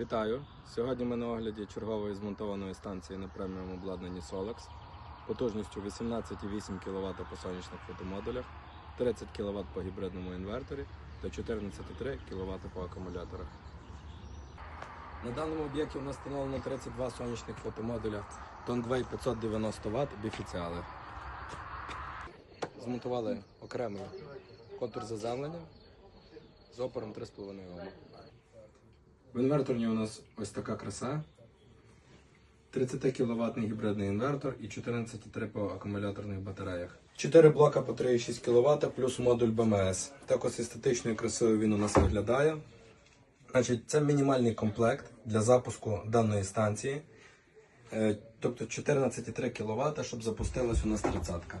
Вітаю! Сьогодні ми на огляді чергової змонтованої станції на преміум обладнанні Solex потужністю 18,8 кВт по сонячних фотомодулях, 30 кВт по гібридному інверторі та 14,3 кВт по акумуляторах. На даному об'єкті у нас встановлено 32 сонячних фотомодуля Tongway 590 Вт біфіціали. Змонтували окремий контур заземлення з опором 3,5 Ом. В інверторні у нас ось така краса. 30 кВт гібридний інвертор і 14,3 по акумуляторних батареях. 4 блока по 3,6 кВт плюс модуль БМС. Так ось естетичною красою він у нас виглядає. Значить, це мінімальний комплект для запуску даної станції. Е, Тобто 14,3 кВт, щоб запустилась у нас 30-ка.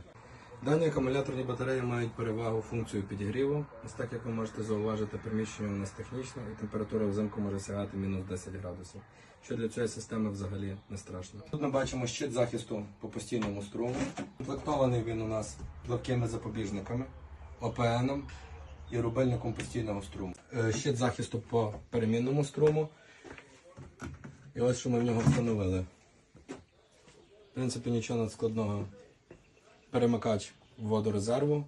Дані акумуляторні батареї мають перевагу функцію підігріву. Ось так як ви можете зауважити, приміщення у нас технічне і температура взимку може сягати мінус 10 градусів, що для цієї системи взагалі не страшно. Тут ми бачимо щит захисту по постійному струму. Комплектований він у нас плавкими запобіжниками, ОПНом і рубельником постійного струму. Е, Щит захисту по перемінному струму. І ось що ми в нього встановили. В принципі, нічого надскладного перемикач водорезерву,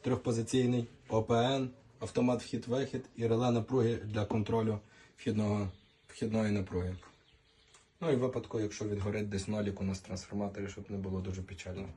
трьохпозиційний, ОПН, автомат вхід-вихід і реле напруги для контролю вхідного, вхідної напруги. Ну і в випадку, якщо відгорить десь нолік у нас трансформаторі, щоб не було дуже печально.